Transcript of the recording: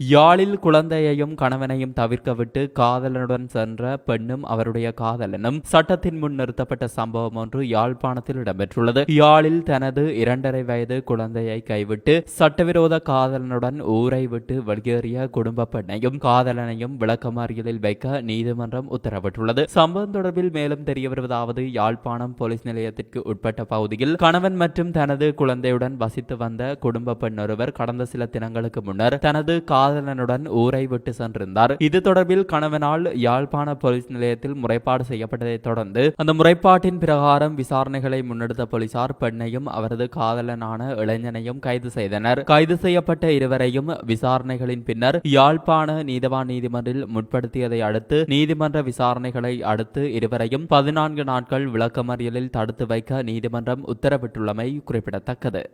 யாழில் குழந்தையையும் கணவனையும் தவிர்க்கவிட்டு காதலனுடன் சென்ற பெண்ணும் அவருடைய காதலனும் சட்டத்தின் முன் நிறுத்தப்பட்ட சம்பவம் ஒன்று யாழ்ப்பாணத்தில் இடம்பெற்றுள்ளது. யாழில் தனது இரண்டரை வயது குழந்தையை கைவிட்டு சட்டவிரோத காதலனுடன் ஊரை விட்டு வெளியேறிய குடும்ப பெண்ணையும் காதலனையும் விளக்கமறியலில் வைக்க நீதிமன்றம் உத்தரவிட்டுள்ளது. சம்பவம் தொடர்பில் மேலும் தெரிய வருவதாவது யாழ்ப்பாணம் போலீஸ் நிலையத்திற்கு உட்பட்ட பகுதியில் கணவன் மற்றும் தனது குழந்தையுடன் வசித்து வந்த குடும்ப பெண் ஒருவர் கடந்த சில தினங்களுக்கு முன்னர் தனது காதலனுடன் ஊரை விட்டு சென்றிருந்தார். இது தொடர்பில் கணவனால் யாழ்ப்பாண போலீஸ் நிலையத்தில் முறைப்பாடு செய்யப்பட்டதைத் தொடர்ந்து அந்த முறைப்பாட்டின் பிரகாரம் விசாரணைகளை முன்னெடுத்த போலீசார் பெண்ணையும் அவரது காதலனான இளைஞனையும் கைது செய்தனர். கைது செய்யப்பட்ட இருவரையும் விசாரணைகளின் பின்னர் யாழ்ப்பாண நீதவான் நீதிமன்றில் முற்படுத்தியதை அடுத்து நீதிமன்ற விசாரணைகளை அடுத்து இருவரையும் பதினான்கு நாட்கள் விளக்கமறியலில் தடுத்து வைக்க நீதிமன்றம் உத்தரவிட்டுள்ளமை குறிப்பிடத்தக்கது.